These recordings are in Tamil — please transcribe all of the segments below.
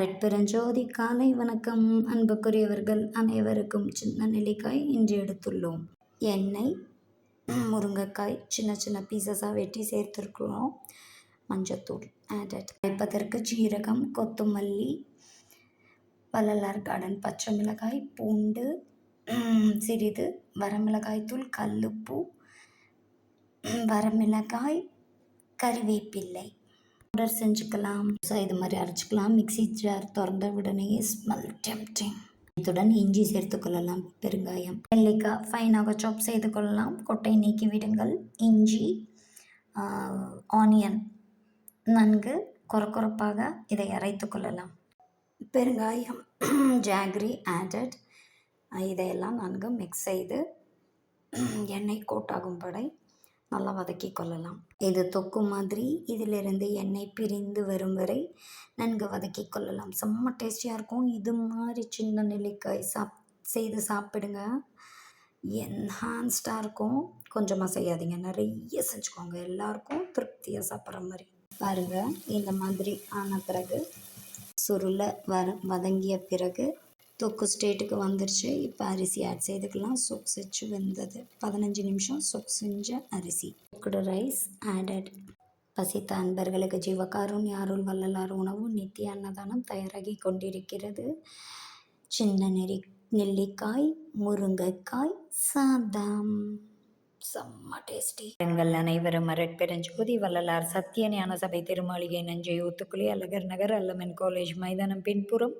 நட்பெருஞ்சோதி காலை வணக்கம். அன்புக்குரியவர்கள் அனைவருக்கும் சின்ன நெல்லிக்காய் இன்று எடுத்துள்ளோம். எண்ணெய் முருங்கைக்காய் சின்ன சின்ன பீசஸாக வெட்டி சேர்த்துருக்குறோம். மஞ்சத்தூள் ஆடட் வைப்பதற்கு ஜீரகம் கொத்தமல்லி வள்ளலார் கார்டன் பச்சை மிளகாய் பூண்டு சிறிது வரமிளகாய் தூள் கல்லுப்பு வரமிளகாய் கருவேப்பிள்ளை. ஆர்டர் செஞ்சுக்கலாம். ஸோ இது மாதிரி அரைச்சிக்கலாம். மிக்ஸி ஜார் திறந்த உடனே ஸ்மெல் டெம்டிங் இத்துடன் இஞ்சி சேர்த்து கொள்ளலாம். பெருங்காயம். நெல்லிக்காய் ஃபைனாக சாப் செய்து கொள்ளலாம். கொட்டை நீக்கி விடுங்கள். இஞ்சி ஆனியன் நன்கு கொரகொரப்பாக இதை அரைத்து கொள்ளலாம். பெருங்காயம் ஜாக்ரி ஆடட் இதையெல்லாம் நன்கு மிக்ஸ் செய்து எண்ணெய் கோட்டாகும் படை. நல்லா வதக்கி கொள்ளலாம். இது தொக்கு மாதிரி இதிலிருந்து எண்ணெய் பிரிந்து வரும் வரை நன்கு வதக்கி கொள்ளலாம். செம்ம டேஸ்டியாக இருக்கும். இது மாதிரி சின்ன நெல்லிக்காய் சாப் செய்து சாப்பிடுங்க. என்ஹான்ஸ்டாக இருக்கும். கொஞ்சமாக செய்யாதீங்க. நிறைய செஞ்சுக்கோங்க. எல்லாருக்கும் திருப்தியாக சாப்பிட்ற மாதிரி. பாருங்கள் இந்த மாதிரி ஆன பிறகு சுருளை வர வதங்கிய பிறகு தொக்கு ஸ்டேட்டுக்கு வந்துருச்சு. இப்போ அரிசி ஆட் செய்துக்கலாம். சொக் செச்சு வெந்தது. பதினஞ்சு நிமிஷம் சொக் செஞ்ச அரிசி. குக்கடு ரைஸ் ஆடட் பசித்த அன்பர்களுக்கு ஜீவகாருண்ய யாருள் வள்ளலார் உணவு நித்திய அன்னதானம் தயாராகி கொண்டிருக்கிறது. சின்ன நெறி நெல்லிக்காய் முருங்கைக்காய் சாதம். செம்ம டேஸ்டி பெண்கள் அனைவரும் அரட்பெருஞ்சோதி வள்ளலார் சத்திய ஞான சபை திருமாளிகை நஞ்சை ஊத்துக்குழி அழகர் நகர் அல்லமன் காலேஜ் மைதானம் பின்புறம்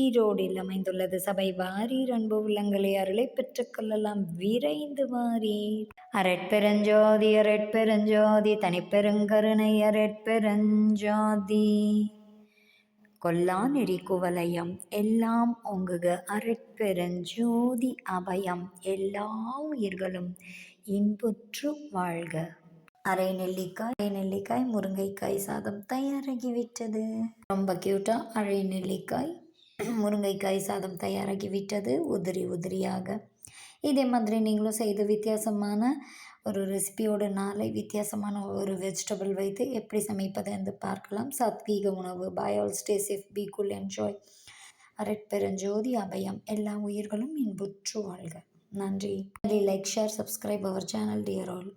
ஈரோடில் அமைந்துள்ளது. சபை வாரீர் அன்பு உள்ளங்களை அருளை பெற்றுக்கொள்ளலாம் விரைந்து வாரீர். அரட்பெருஞ்சோதி அரட்பெருஞ்சோதி தனிப்பெருங்கருணை அரட்பெருஞ்சோதி கொல்லா நெறி குவலயம் எல்லாம் ஒங்குக அரட்பெருஞ்சோதி அபயம். எல்லா உயிர்களும் இன்புற்று வாழ்க. அரை நெல்லிக்காய் அரை நெல்லிக்காய் முருங்கைக்காய் சாதம் தயாராகிவிட்டது. ரொம்ப க்யூட்டாக அரை நெல்லிக்காய் முருங்கைக்காய் சாதம் தயாராகிவிட்டது. உதிரி உதிரியாக. இதே மாதிரி நீங்களும் செய்து வித்தியாசமான ஒரு ரெசிபியோட நாளை வித்தியாசமான ஒரு வெஜிடபிள் வைத்து எப்படி சமைப்பது என்று பார்க்கலாம். சத்வீக உணவு பயால் stay safe be cool enjoy அரட்பெருஞ்சோதி அபயம். எல்லா உயிர்களும் இன்புற்று வாழ்க. நன்றி. லைக் ஷேர் சப்ஸ்கிரைப் அவர் சேனல் டியர் ஆல்